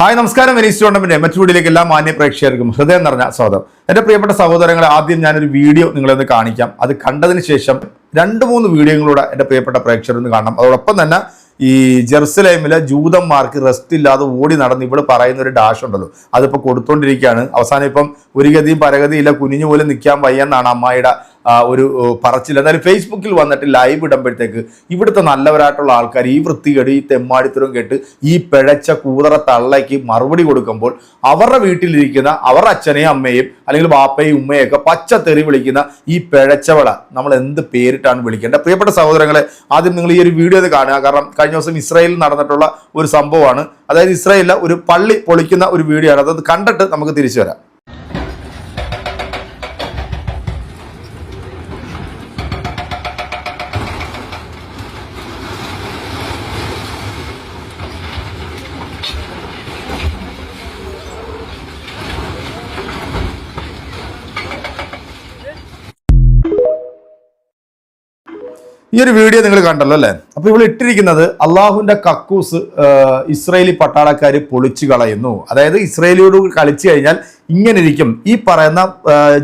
Hi നമസ്കാരം. Venice tournament എമച്ചൂടിലേക്ക് എല്ലാ മാന്യ പ്രേക്ഷകർക്കും ഹൃദയം നിറഞ്ഞ സ്വാഗതം. എന്റെ പ്രിയപ്പെട്ട സഹോദരങ്ങളെ ആദ്യം ഞാനൊരു വീഡിയോ നിങ്ങളെ ഒന്ന് കാണിക്കാം. അത് കണ്ടതിന് ശേഷം രണ്ട് മൂന്ന് വീഡിയോകളൂടെ എന്റെ പ്രിയപ്പെട്ട പ്രേക്ഷകർ ഒന്ന് കാണണം. അതോടൊപ്പം തന്നെ ഈ ജെറുസലേമിലെ ജൂതന്മാർക്ക് റെസ്റ്റ് ഇല്ലാതെ ഓടി നടന്ന് ഇവിടെ പറയുന്ന ഒരു ഡാഷ് ഉണ്ടല്ലോ അതിപ്പോൾ കൊടുത്തുകൊണ്ടിരിക്കുകയാണ് അവസാനം ഇപ്പം ഒരു ഗതിയും പരഗതിയില്ല കുനിഞ്ഞു പോലും നിൽക്കാൻ വയ്യെന്നാണ് അമ്മായിയുടെ ഒരു പറച്ചില്ല എന്നാലും ഫേസ്ബുക്കിൽ വന്നിട്ട് ലൈവ് ഇടുമ്പോഴത്തേക്ക് ഇവിടുത്തെ നല്ലവരായിട്ടുള്ള ആൾക്കാർ ഈ വൃത്തികേട് ഈ തെമ്മാടിത്തരം കേട്ട് ഈ പിഴച്ച കൂതറ തള്ളയ്ക്ക് മറുപടി കൊടുക്കുമ്പോൾ അവരുടെ വീട്ടിലിരിക്കുന്ന അവരുടെ അച്ഛനെയും അമ്മയും അല്ലെങ്കിൽ ബാപ്പയും പച്ച തെറി വിളിക്കുന്ന ഈ പിഴച്ചവള. നമ്മൾ എന്ത് പേരിട്ടാണ് വിളിക്കേണ്ടത്? പ്രിയപ്പെട്ട സഹോദരങ്ങളെ ആദ്യം നിങ്ങൾ ഈ ഒരു വീഡിയോ ഇത് കാണുക. കാരണം കഴിഞ്ഞ ദിവസം ഇസ്രായേലിൽ നടന്നിട്ടുള്ള ഒരു സംഭവമാണ്. അതായത് ഇസ്രായേലിലെ ഒരു പള്ളി പൊളിക്കുന്ന ഒരു വീഡിയോ ആണ്. അത് കണ്ടിട്ട് നമുക്ക് തിരിച്ചു വരാം. ഈ ഒരു വീഡിയോ നിങ്ങൾ കണ്ടല്ലോ അല്ലേ? അപ്പോൾ ഇവിടെ ഇട്ടിരിക്കുന്നത് അള്ളാഹുവിന്റെ കക്കൂസ് ഇസ്രയേലി പട്ടാളക്കാർ പൊളിച്ചു കളയുന്നു. അതായത് ഇസ്രയേലിയോട് കളിച്ചു കഴിഞ്ഞാൽ ഇങ്ങനെ ഇരിക്കും ഈ പറയുന്ന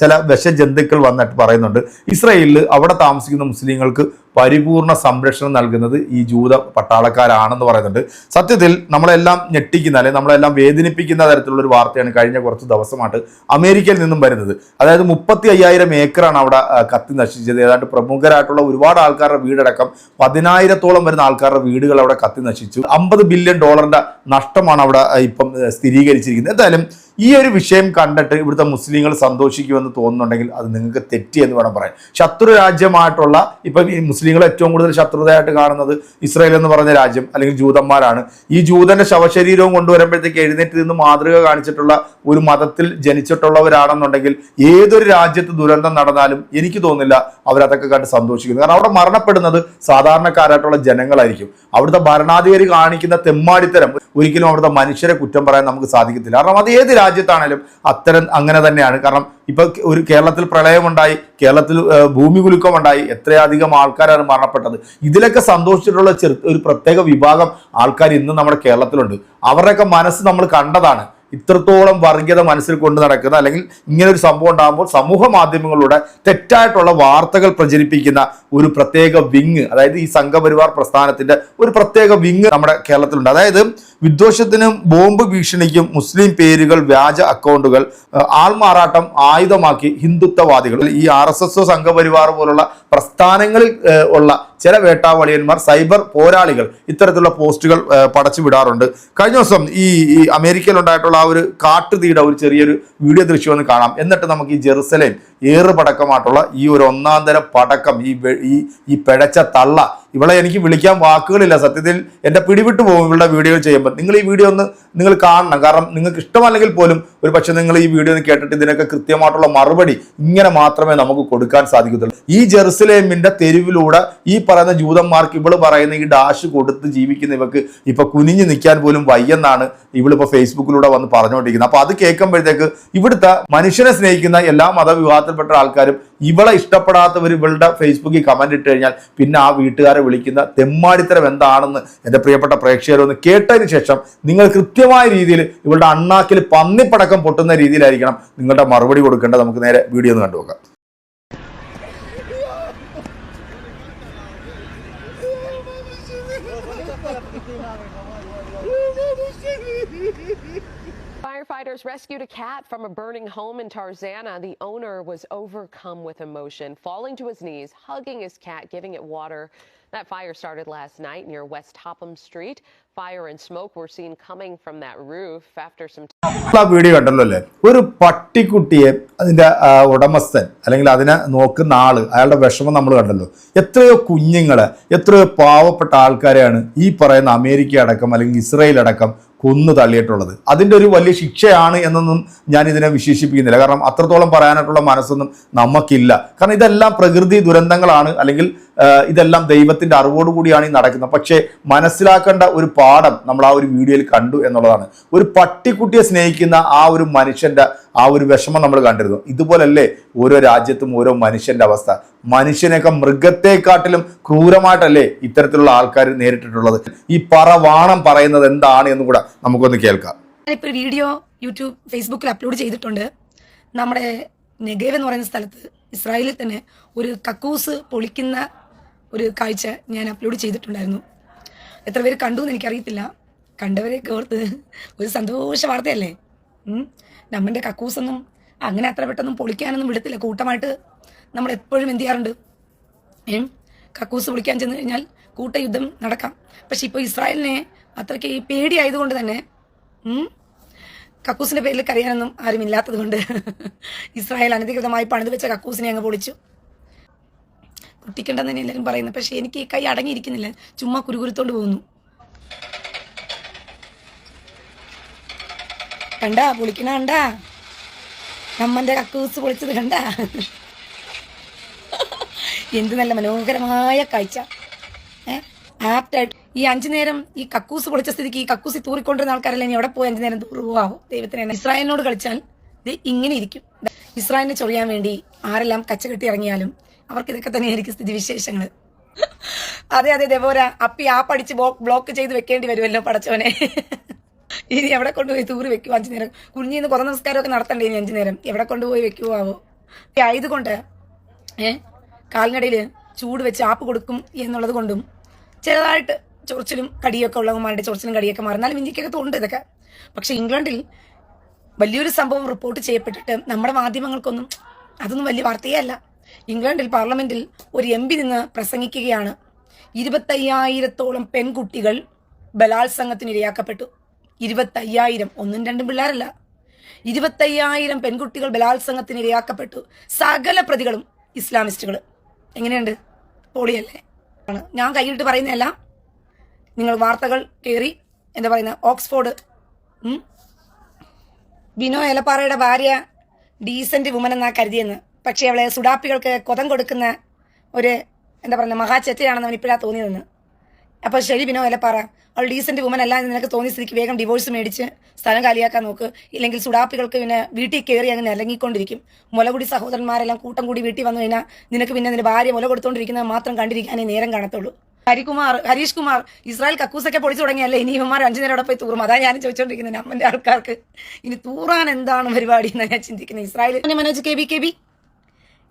ചില വിഷജന്തുക്കൾ വന്നിട്ട് പറയുന്നുണ്ട് ഇസ്രയേലിൽ അവിടെ താമസിക്കുന്ന മുസ്ലിങ്ങൾക്ക് പരിപൂർണ സംരക്ഷണം നൽകുന്നത് ഈ ജൂത പട്ടാളക്കാരാണെന്ന് പറയുന്നുണ്ട്. സത്യത്തിൽ നമ്മളെല്ലാം ഞെട്ടിക്കുന്ന അല്ലെങ്കിൽ നമ്മളെല്ലാം വേദനിപ്പിക്കുന്ന തരത്തിലുള്ള ഒരു വാർത്തയാണ് കഴിഞ്ഞ കുറച്ച് ദിവസമായിട്ട് അമേരിക്കയിൽ നിന്നും വരുന്നത്. അതായത് മുപ്പത്തി അയ്യായിരം ഏക്കറാണ് അവിടെ കത്തി നശിച്ചത്. ഏതാണ്ട് പ്രമുഖരായിട്ടുള്ള ഒരുപാട് ആൾക്കാരുടെ വീടടക്കം പതിനായിരത്തോളം വരുന്ന ആൾക്കാരുടെ വീടുകൾ അവിടെ കത്തി നശിച്ചു. അമ്പത് ബില്യൺ ഡോളറിന്റെ നഷ്ടമാണ് അവിടെ ഇപ്പം സ്ഥിരീകരിച്ചിരിക്കുന്നത്. എന്തായാലും ഈ ഒരു വിഷയം കണ്ടിട്ട് ഇവിടുത്തെ മുസ്ലിങ്ങൾ സന്തോഷിക്കുമെന്ന് തോന്നുന്നുണ്ടെങ്കിൽ അത് നിങ്ങൾക്ക് തെറ്റി എന്ന് വേണം പറയാൻ. ശത്രു രാജ്യമായിട്ടുള്ള ഇപ്പം ഈ മുസ്ലിങ്ങൾ ഏറ്റവും കൂടുതൽ ശത്രുതയായിട്ട് കാണുന്നത് ഇസ്രായേൽ എന്ന് പറഞ്ഞ രാജ്യം അല്ലെങ്കിൽ ജൂതന്മാരാണ്. ഈ ജൂതന്റെ ശവശരീരവും കൊണ്ടുവരുമ്പോഴത്തേക്ക് എഴുന്നേറ്റ് നിന്ന് മാതൃക കാണിച്ചിട്ടുള്ള ഒരു മതത്തിൽ ജനിച്ചിട്ടുള്ളവരാണെന്നുണ്ടെങ്കിൽ ഏതൊരു രാജ്യത്ത് ദുരന്തം നടന്നാലും എനിക്ക് തോന്നുന്നില്ല അവരതൊക്കെ കണ്ട് സന്തോഷിക്കുന്നു. കാരണം അവിടെ മരണപ്പെടുന്നത് സാധാരണക്കാരായിട്ടുള്ള ജനങ്ങളായിരിക്കും. അവിടുത്തെ ഭരണാധികാരി കാണിക്കുന്ന തെമ്മാടിത്തരം ഒരിക്കലും അവിടുത്തെ മനുഷ്യരെ കുറ്റം പറയാൻ നമുക്ക് സാധിക്കത്തില്ല. കാരണം അത് ഏത് രാജ്യത്താണേലും അത്തരം അങ്ങനെ തന്നെയാണ്. കാരണം ഇപ്പൊ ഒരു കേരളത്തിൽ പ്രളയമുണ്ടായി കേരളത്തിൽ ഭൂമി കുലുക്കമുണ്ടായി എത്രയധികം ആൾക്കാരാണ് മരണപ്പെട്ടത്. ഇതിലൊക്കെ സന്തോഷിച്ചിട്ടുള്ള ഒരു പ്രത്യേക വിഭാഗം ആൾക്കാർ ഇന്നും നമ്മുടെ കേരളത്തിലുണ്ട്. അവരുടെയൊക്കെ മനസ്സ് നമ്മൾ കണ്ടതാണ്. ഇത്രത്തോളം വർഗീയത മനസ്സിൽ കൊണ്ട് നടക്കുന്ന അല്ലെങ്കിൽ ഇങ്ങനെ ഒരു സംഭവം ഉണ്ടാകുമ്പോൾ സമൂഹ മാധ്യമങ്ങളിലൂടെ തെറ്റായിട്ടുള്ള വാർത്തകൾ പ്രചരിപ്പിക്കുന്ന ഒരു പ്രത്യേക വിങ് അതായത് ഈ സംഘപരിവാർ പ്രസ്ഥാനത്തിന്റെ ഒരു പ്രത്യേക വിങ് നമ്മുടെ കേരളത്തിലുണ്ട്. അതായത് വിദ്വേഷത്തിനും ബോംബ് ഭീഷണിക്കും മുസ്ലിം പേരുകൾ വ്യാജ അക്കൗണ്ടുകൾ ആൾമാറാട്ടം ആയുധമാക്കി ഹിന്ദുത്വവാദികൾ. ഈ ആർ എസ് എസ് സംഘപരിവാർ പോലുള്ള പ്രസ്ഥാനങ്ങളിൽ ഉള്ള ചില വേട്ടാവളിയന്മാർ സൈബർ പോരാളികൾ ഇത്തരത്തിലുള്ള പോസ്റ്റുകൾ പടച്ചു വിടാറുണ്ട്. കഴിഞ്ഞ ദിവസം ഈ ഈ അമേരിക്കയിൽ ഉണ്ടായിട്ടുള്ള ആ ഒരു കാട്ടുതീയുടെ ഒരു ചെറിയൊരു വീഡിയോ ദൃശ്യം ഒന്ന് കാണാം. എന്നിട്ട് നമുക്ക് ഈ ജെറുസലേം ഏറ് പടക്കമായിട്ടുള്ള ഈ ഒരു ഒന്നാം തരം പടക്കം ഈ ഈ പിഴച്ച തള്ള ഇവളെ എനിക്ക് വിളിക്കാൻ വാക്കുകളില്ല. സത്യത്തിൽ എന്റെ പിടിവിട്ട് പോകും ഇവളുടെ വീഡിയോ ചെയ്യുമ്പോൾ നിങ്ങൾ ഈ വീഡിയോ ഒന്ന് നിങ്ങൾ കാണണം. കാരണം നിങ്ങൾക്ക് ഇഷ്ടമല്ലെങ്കിൽ പോലും ഒരു പക്ഷേ നിങ്ങൾ ഈ വീഡിയോ ഒന്ന് കേട്ടിട്ട് ഇതിനൊക്കെ കൃത്യമായിട്ടുള്ള മറുപടി ഇങ്ങനെ മാത്രമേ നമുക്ക് കൊടുക്കാൻ സാധിക്കത്തുള്ളൂ. ഈ ജെറുസലേമിന്റെ തെരുവിലൂടെ ഈ പറയുന്ന ജൂതന്മാർക്ക് ഇവൾ പറയുന്ന ഈ ഡാഷ് കൊടുത്ത് ജീവിക്കുന്ന ഇവക്ക് ഇപ്പൊ കുനിഞ്ഞു നിൽക്കാൻ പോലും വയ്യെന്നാണ് ഇവളിപ്പോ ഫേസ്ബുക്കിലൂടെ വന്ന് പറഞ്ഞുകൊണ്ടിരിക്കുന്നത്. അപ്പോൾ അത് കേൾക്കുമ്പോഴത്തേക്ക് ഇവിടുത്തെ മനുഷ്യനെ സ്നേഹിക്കുന്ന എല്ലാ മതവിഭാഗത്തിൽപ്പെട്ട ആൾക്കാരും ഇവളെ ഇഷ്ടപ്പെടാത്തവർ ഇവളുടെ ഫേസ്ബുക്കിൽ കമന്റ് ഇട്ട് കഴിഞ്ഞാൽ പിന്നെ ആ വീട്ടുകാരെ വിളിക്കുന്ന തെമ്മാടിത്തരം എന്താണെന്ന് എന്റെ പ്രിയപ്പെട്ട പ്രേക്ഷകരൊന്ന് കേട്ടതിന് ശേഷം നിങ്ങൾ കൃത്യമായ രീതിയിൽ ഇവളുടെ അണ്ണാക്കിൽ പന്നിപ്പടക്കം പൊട്ടുന്ന രീതിയിലായിരിക്കണം നിങ്ങളുടെ മറുപടി കൊടുക്കേണ്ടത്. നമുക്ക് നേരെ വീഡിയോ ഒന്ന് കണ്ടുപോകാം Firefighters rescued a cat from a burning home in Tarzana. The owner was overcome with emotion, falling to his knees, hugging his cat, giving it water. That fire started last night near West Topham Street. Fire and smoke were seen coming from that roof after some ആ video കണ്ടല്ലോ അല്ലേ ഒരു പട്ടിക്കുട്ടിയെ അതിന്റെ ഉടമസ്ഥൻ അല്ലെങ്കിൽ അതിനെ നോക്കുന്ന ആൾ അയാളുടെ വിഷമം നമ്മൾ കണ്ടല്ലോ എത്രയോ കുഞ്ഞുങ്ങളെ എത്രയോ പാവപ്പെട്ട ആൾക്കാരെയാണ് ഈ പറയുന്ന അമേരിക്ക അടക്കം അല്ലെങ്കിൽ ഇസ്രയേൽ അടക്കം കൊന്നു തള്ളിയിട്ടുള്ളത്. അതിന്റെ ഒരു വലിയ ശിക്ഷയാണ് എന്നൊന്നും ഞാൻ ഇതിനെ വിശേഷിപ്പിക്കുന്നില്ല. കാരണം അത്രത്തോളം പറയാനായിട്ടുള്ള മനസ്സൊന്നും നമുക്കില്ല. കാരണം ഇതെല്ലാം പ്രകൃതി ദുരന്തങ്ങളാണ്. അല്ലെങ്കിൽ ഇതെല്ലാം ദൈവത്തിന്റെ അറിവോട് കൂടിയാണ് ഈ നടക്കുന്നത്. പക്ഷേ മനസ്സിലാക്കേണ്ട ഒരു പാഠം നമ്മൾ ആ ഒരു വീഡിയോയിൽ കണ്ടു എന്നുള്ളതാണ്. ഒരു പട്ടിക്കുട്ടിയെ സ്നേഹിക്കുന്ന ആ ഒരു മനുഷ്യന്റെ ആ ഒരു വിഷമം നമ്മൾ കണ്ടിരുന്നു. ഇതുപോലല്ലേ ഓരോ രാജ്യത്തും ഓരോ മനുഷ്യന്റെ അവസ്ഥ. മനുഷ്യനെയൊക്കെ മൃഗത്തെക്കാട്ടിലും ക്രൂരമായിട്ടല്ലേ ഇത്തരത്തിലുള്ള ആൾക്കാർ നേരിട്ടിട്ടുള്ളത്. ഈ പറവാണം പറയുന്നത് എന്താണ് എന്ന് കൂടെ നമുക്കൊന്ന് കേൾക്കാം. ഞാനിപ്പോൾ വീഡിയോ യൂട്യൂബ് ഫേസ്ബുക്കിൽ അപ്ലോഡ് ചെയ്തിട്ടുണ്ട്. നമ്മുടെ നെഗേവ് എന്ന് പറയുന്ന സ്ഥലത്ത് ഇസ്രായേലിൽ തന്നെ ഒരു കക്കൂസ് പൊളിക്കുന്ന ഒരു കാഴ്ച ഞാൻ അപ്ലോഡ് ചെയ്തിട്ടുണ്ടായിരുന്നു. എത്ര പേര് കണ്ടു എന്ന് എനിക്കറിയത്തില്ല. കണ്ടവരെയൊക്കെ ഓർത്ത് ഒരു സന്തോഷ വാർത്തയല്ലേ? നമ്മന്റെ കക്കൂസൊന്നും അങ്ങനെ അത്ര പെട്ടെന്നും പൊളിക്കാനൊന്നും വിടത്തില്ല. കൂട്ടമായിട്ട് നമ്മൾ എപ്പോഴും എന്ത് ചെയ്യാറുണ്ട്? കക്കൂസ് പൊളിക്കാൻ ചെന്ന് കഴിഞ്ഞാൽ കൂട്ടയുദ്ധം നടക്കാം. പക്ഷെ ഇപ്പോൾ ഇസ്രായേലിനെ അത്രയ്ക്ക് പേടിയായതുകൊണ്ട് തന്നെ കക്കൂസിന്റെ പേരിൽ കരയാനൊന്നും ആരും ഇല്ലാത്തത് കൊണ്ട് ഇസ്രായേൽ അനധികൃതമായി പണിത് വെച്ച കക്കൂസിനെ അങ്ങ് പൊളിച്ചു. പൊട്ടിക്കണ്ടെന്ന് തന്നെ എല്ലാവരും പറയുന്നത് പക്ഷെ എനിക്ക് ഈ കൈ അടങ്ങിയിരിക്കുന്നില്ല. ചുമ്മാ കുരുകുരുത്തോണ്ട് പോകുന്നു. കണ്ടാ പൊളിക്കണ കണ്ടാ? നമ്മന്റെ കക്കൂസ് പൊളിച്ചത് കണ്ടാ? എന്ത് നല്ല മനോഹരമായ കാഴ്ച. ആപ്റ്റായിട്ട് ഈ അഞ്ചു നേരം ഈ കക്കൂസ് പൊളിച്ച സ്ഥിതിക്ക് ഈ കക്കൂസി തൂറിക്കൊണ്ടിരുന്ന ആൾക്കാരല്ലേ ഇനി എവിടെ പോയി അഞ്ചു നേരം തൂറുവാവോ ദൈവത്തിന്. ഇസ്രായേലിനോട് കളിച്ചാൽ ഇത് ഇങ്ങനെ ഇരിക്കും. ഇസ്രായേലിനെ ചൊറിയാൻ വേണ്ടി ആരെല്ലാം കച്ചകെട്ടി ഇറങ്ങിയാലും അവർക്ക് ഇതൊക്കെ തന്നെയായിരിക്കും സ്ഥിതിവിശേഷങ്ങൾ അതെ അതെ ദേവോര അപ്പി ആ പഠിച്ച് ബ്ലോക്ക് ചെയ്ത് വെക്കേണ്ടി വരുമല്ലോ പടച്ചോനെ. ഇനി എവിടെ കൊണ്ടുപോയി തൂറി വെക്കുവോ അഞ്ചു നേരം കുഞ്ഞിന്ന് കുറേ നമസ്കാരമൊക്കെ നടത്തണ്ടേ ഇനി അഞ്ചു നേരം എവിടെ കൊണ്ടുപോയി വെക്കുവോ ആവോ ആയതുകൊണ്ട് ഏ കാലിനടയിൽ ചൂട് വെച്ച് ആപ്പ് കൊടുക്കും എന്നുള്ളത് കൊണ്ടും ചെറുതായിട്ട് ചൊറിച്ചിലും കടിയൊക്കെ ഉള്ളവന്മാരുടെ ചൊറിച്ചിലും കടിയൊക്കെ മാറി. എന്നാലും ഇന്ത്യക്കൊക്കെ തോണ്ട് ഇതൊക്കെ. പക്ഷെ ഇംഗ്ലണ്ടിൽ വലിയൊരു സംഭവം റിപ്പോർട്ട് ചെയ്യപ്പെട്ടിട്ട് നമ്മുടെ മാധ്യമങ്ങൾക്കൊന്നും അതൊന്നും വലിയ വാർത്തയേ അല്ല. ഇംഗ്ലണ്ടിൽ പാർലമെന്റിൽ ഒരു എം പി നിന്ന് പ്രസംഗിക്കുകയാണ്. ഇരുപത്തയ്യായിരത്തോളം പെൺകുട്ടികൾ ബലാത്സംഗത്തിന് ഇരയാക്കപ്പെട്ടു ഇരുപത്തയ്യായിരം ഒന്നും രണ്ടും പിള്ളേരല്ല. ഇരുപത്തയ്യായിരം പെൺകുട്ടികൾ ബലാത്സംഗത്തിന് ഇരയാക്കപ്പെട്ടു സകല പ്രതികളും ഇസ്ലാമിസ്റ്റുകൾ എങ്ങനെയുണ്ട്? പോളിയല്ലേ? ആണ് ഞാൻ കൈയിട്ട് പറയുന്നതല്ല. നിങ്ങൾ വാർത്തകൾ കയറി എന്താ പറയുന്നത് ഓക്സ്ഫോർഡ്. വിനോ എലപ്പാറയുടെ ഭാര്യ ഡീസന്റ് വുമൻ എന്നാ കരുതിയെന്ന്. പക്ഷേ അവളെ സുഡാപ്പികൾക്ക് കൊതം കൊടുക്കുന്ന ഒരു എന്താ പറയുക മഹാചെറ്റയാണെന്ന് അവൻ ഇപ്പോഴാണ് തോന്നിയതെന്ന്. അപ്പോൾ ശരി ബിനോ പറ. അവൾ ഡീസന്റ് വുമൻ അല്ല എന്ന് നിനക്ക് തോന്നിയ സ്ഥിതിക്ക് വേഗം ഡിവോഴ്സ് മേടിച്ച് സ്ഥലം കാലിയാക്കാൻ നോക്ക്. ഇല്ലെങ്കിൽ സുഡാപ്പികൾക്ക് പിന്നെ വീട്ടിൽ കയറി അങ്ങനെ ഇറങ്ങിക്കൊണ്ടിരിക്കും മുലകുടി സഹോദരന്മാരെല്ലാം കൂട്ടം കൂടി വീട്ടിൽ വന്നു കഴിഞ്ഞാൽ നിനക്ക് പിന്നെ നിന്റെ ഭാര്യ മുല കൊടുത്തുകൊണ്ടിരിക്കുന്നത് മാത്രം കണ്ടിരിക്കാനേ നേരം കാണത്തുള്ളൂ. ഹരികുമാർ ഹരീഷ് കുമാർ ഇസ്രായേൽ കക്കൂസൊക്കെ പൊളിച്ചു തുടങ്ങിയല്ലേ? ഇനി ഇവന്മാർ അഞ്ചു നേരം അവിടെ പോയി തൂറും. അതാ ഞാൻ ചോദിച്ചോണ്ടിരിക്കുന്നത് അമ്മന്റെ ആൾക്കാർക്ക്. ഇനി തൂറാൻ എന്താണ് പരിപാടി എന്നാണ് ഞാൻ ചിന്തിക്കുന്നത് Israel Manoj K B K B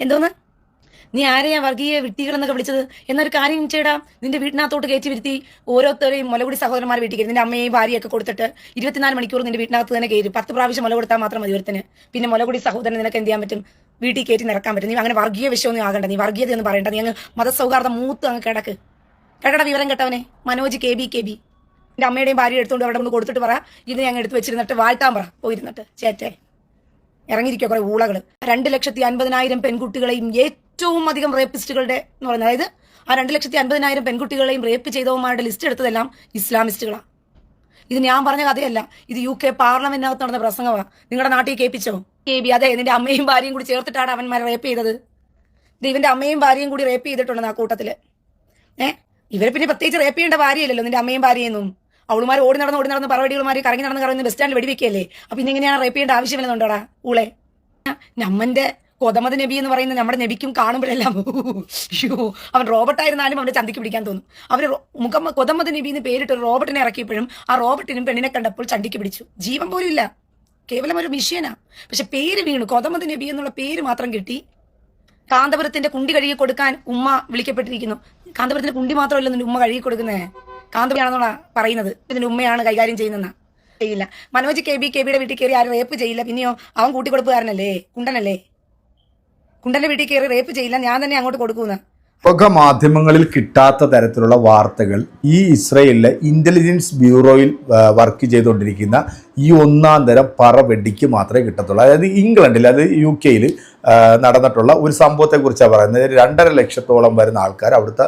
എന്തോന്ന്? നീ ആരെയാ വർഗീയ വിട്ടികൾ എന്നൊക്കെ വിളിച്ചത്? എന്നൊരു കാര്യം ചെയ്യടാ. നിന്റെ വീട്ടിനകത്തോട്ട് കയറ്റി വരുത്തി ഓരോരുത്തരെയും മുലകുടി സഹോദരന്മാരെ വീട്ടിൽ കയറി നിന്റെ അമ്മയെയും ഭാര്യയൊക്കെ കൊടുത്തിട്ട് ഇരുപത്തിനാല് മണിക്കൂർ നിന്റെ വീട്ടിനകത്ത് തന്നെ കയറി. പത്ത് പ്രാവശ്യം മുല കൊടുത്താൽ മാത്രം മതി ഒരുത്തിന്. പിന്നെ മുലകുടി സഹോദരൻ നിനക്ക് എന്ത് ചെയ്യാൻ പറ്റും? വീട്ടിൽ കയറ്റി നിറക്കാൻ പറ്റും. നീ അങ്ങനെ വർഗീയ വിഷയമൊന്നും ആകണ്ട. നീ വർഗീയത എന്ന് പറയണ്ട. നീ അങ്ങ് മതസൗഹാർദ്ദം മൂത്ത് അങ്ങ് കിടക്ക്. കേട്ടട വിവരം കേട്ടവനെ? Manoj K B K B. എന്റെ അമ്മയുടെയും ഭാര്യ എടുത്തുകൊണ്ട് അവിടെ ഒന്ന് കൊടുത്തിട്ട് പറ. ഇത് ഞങ്ങൾ എടുത്ത് വെച്ചിരുന്നിട്ട് വാഴ്ത്താൻ പറ. പോയിരുന്നിട്ട്. ചേറ്റേ. ഇറങ്ങിയിരിക്കുക കുറെ ഊളകൾ രണ്ട് ലക്ഷത്തി അൻപതിനായിരം പെൺകുട്ടികളെയും ഏറ്റവും അധികം റേപ്പിസ്റ്റുകളുടെ എന്ന് പറയുന്നത്. അതായത് ആ രണ്ട് ലക്ഷത്തി അൻപതിനായിരം പെൺകുട്ടികളെയും റേപ്പ് ചെയ്തവന്മാരുടെ ലിസ്റ്റ് എടുത്തതെല്ലാം ഇസ്ലാമിസ്റ്റുകളാണ് ഇത് ഞാൻ പറഞ്ഞ കഥയല്ല. ഇത് യു കെ പാർലമെന്റിനകത്ത് നടന്ന പ്രസംഗമാണ് നിങ്ങളുടെ നാട്ടിൽ കേൾപ്പിച്ചോ? കെ ബി അതെ നിന്റെ അമ്മയും ഭാര്യയും കൂടി ചേർത്തിട്ടാണ് അവന്മാരെ റേപ്പ് ചെയ്തത്. ഇവന്റെ അമ്മയും ഭാര്യയും കൂടി റേപ്പ് ചെയ്തിട്ടുണ്ടെന്ന് ആ കൂട്ടത്തിൽ. ഏഹ് ഇവരെ പിന്നെ പ്രത്യേകിച്ച് റേപ്പ് ചെയ്യേണ്ട ഭാര്യയല്ലല്ലോ നിന്റെ അമ്മയും ഭാര്യയൊന്നും. അവളുമാർ ഓടി നടന്ന് ഓടി നടന്ന് പറവടികളുമാർ കറങ്ങി നടന്ന് കറങ്ങി ബസ് സ്റ്റാൻഡിൽ വെടിവെക്കല്ലേ അപ്പൊ ഇന്നെങ്ങനെയാണ് റേപ്പ് ചെയ്യേണ്ട ആവശ്യമില്ലെന്നുണ്ടോടാ ഊളെ. നമ്മന്റെ കൊതമത് നബി എന്ന് പറയുന്ന നമ്മുടെ നബിക്കും കാണുമ്പോഴെല്ലാം ഷോ അവൻ റോബർട്ടായിരുന്നാലും അവന്റെ ചന്തിക്ക് പിടിക്കാൻ തോന്നും. അവർ മുഖം കൊതമത് നബി എന്ന് പേരിട്ട് റോബർട്ടിനെ ഇറക്കിയപ്പോഴും ആ റോബർട്ടിനും പെണ്ണിനെ കണ്ടപ്പോൾ ചണ്ടിക്ക് പിടിച്ചു. ജീവൻ പോലും ഇല്ല. കേവലം ഒരു മിഷ്യനാ. പക്ഷെ പേര് വീണു. കൊതമത് നബി എന്നുള്ള പേര് മാത്രം കിട്ടി. കാന്തപുരത്തിന്റെ കുണ്ടി കഴുകി കൊടുക്കാൻ ഉമ്മ വിളിക്കപ്പെട്ടിരിക്കുന്നു. കാന്തപുരത്തിന്റെ കുണ്ടി മാത്രമല്ല ഉമ്മ കഴുകി കൊടുക്കുന്നേ? കാന്തപുരാണെന്നുള്ള പറയുന്നത്. ഇതിന്റെ ഉമ്മയാണ് കൈകാര്യം ചെയ്യുന്ന ചെയ്യില്ല. മനോജ് കെ ബി കെ ബിയുടെ വീട്ടിൽ കയറി ആരും റേപ്പ് ചെയ്യില്ല. പിന്നെയോ അവൻ കൂട്ടിക്കൊടുപ്പുകാരനല്ലേ? കുണ്ടനല്ലേ? കുണ്ടന്റെ വീട്ടിൽ കയറി റേപ്പ് ചെയ്യില്ല. ഞാൻ തന്നെ അങ്ങോട്ട് കൊടുക്കുന്ന ഒക്കെ മാധ്യമങ്ങളിൽ കിട്ടാത്ത തരത്തിലുള്ള വാർത്തകൾ ഈ ഇസ്രയേലിലെ ഇന്റലിജൻസ് ബ്യൂറോയിൽ വർക്ക് ചെയ്തുകൊണ്ടിരിക്കുന്ന ഈ ഒന്നാം തരം പറ വെടിക്ക് മാത്രമേ കിട്ടത്തുള്ളൂ. അതായത് ഇംഗ്ലണ്ടിൽ അത് യു കെയിൽ നടന്നിട്ടുള്ള ഒരു സംഭവത്തെക്കുറിച്ചാണ് പറയുന്നത്. രണ്ടര ലക്ഷത്തോളം വരുന്ന ആൾക്കാർ അവിടുത്തെ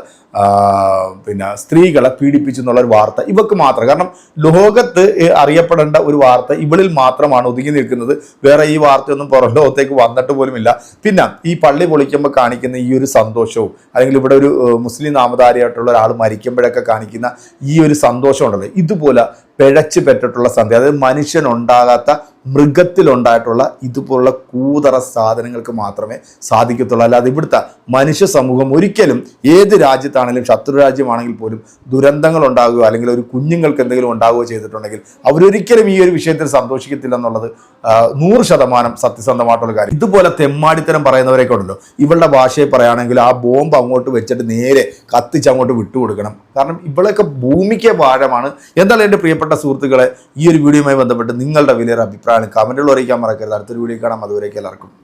പിന്നെ സ്ത്രീകളെ പീഡിപ്പിച്ചു എന്നുള്ള ഒരു വാർത്ത ഇവക്ക് മാത്രം. കാരണം ലോകത്ത് അറിയപ്പെടേണ്ട ഒരു വാർത്ത ഇവളിൽ മാത്രമാണ് ഒതുങ്ങി നിൽക്കുന്നത്. വേറെ ഈ വാർത്തയൊന്നും പുറം ലോകത്തേക്ക് വന്നിട്ട് പോലുമില്ല പിന്നെ ഈ പള്ളി പൊളിക്കുമ്പോൾ കാണിക്കുന്ന ഈ ഒരു സന്തോഷവും അല്ലെങ്കിൽ ഇവിടെ ഒരു മുസ്ലിം നാമധാരിയായിട്ടുള്ള ഒരാൾ മരിക്കുമ്പോഴൊക്കെ കാണിക്കുന്ന ഈ ഒരു സന്തോഷം ഉണ്ടല്ലോ. ഇതുപോലെ പിഴച്ചു പെറ്റിട്ടുള്ള സന്ധ്യ. അതായത് മനുഷ്യനുണ്ടാകാത്ത മൃഗത്തിലുണ്ടായിട്ടുള്ള ഇതുപോലുള്ള കൂതറ സാധനങ്ങൾക്ക് മാത്രമേ സാധിക്കത്തുള്ളൂ. അല്ലാതെ ഇവിടുത്തെ മനുഷ്യ സമൂഹം ഒരിക്കലും ഏത് രാജ്യത്താണെങ്കിലും ശത്രു രാജ്യമാണെങ്കിൽ പോലും ദുരന്തങ്ങൾ ഉണ്ടാകുകയോ അല്ലെങ്കിൽ ഒരു കുഞ്ഞുങ്ങൾക്ക് എന്തെങ്കിലും ഉണ്ടാകുകയോ ചെയ്തിട്ടുണ്ടെങ്കിൽ അവരൊരിക്കലും ഈ ഒരു വിഷയത്തിൽ സന്തോഷിക്കത്തില്ല എന്നുള്ളത് നൂറ് ശതമാനം സത്യസന്ധമായിട്ടുള്ള കാര്യം. ഇതുപോലെ തെമ്മാടിത്തരം പറയുന്നവരൊക്കെ ഉണ്ടല്ലോ. ഇവളുടെ ഭാഷയിൽ പറയുകയാണെങ്കിൽ ആ ബോംബ് അങ്ങോട്ട് വെച്ചിട്ട് നേരെ കത്തിച്ച് അങ്ങോട്ട് വിട്ടുകൊടുക്കണം. കാരണം ഇവളൊക്കെ ഭൂമിക്ക് ഭാരമാണ്. എന്തായാലും എന്റെ പ്രിയപ്പെട്ട സുഹൃത്തുക്കളെ ഈ ഒരു വീഡിയോയുമായി ബന്ധപ്പെട്ട് നിങ്ങളുടെ വലിയൊരു അഭിപ്രായം കമന്റുകൾ അറിയിക്കാൻ മറക്കരുത്. അടുത്തൊരു വീഡിയോ കാണാം. അതുവരേക്ക് എല്ലാവർക്കും.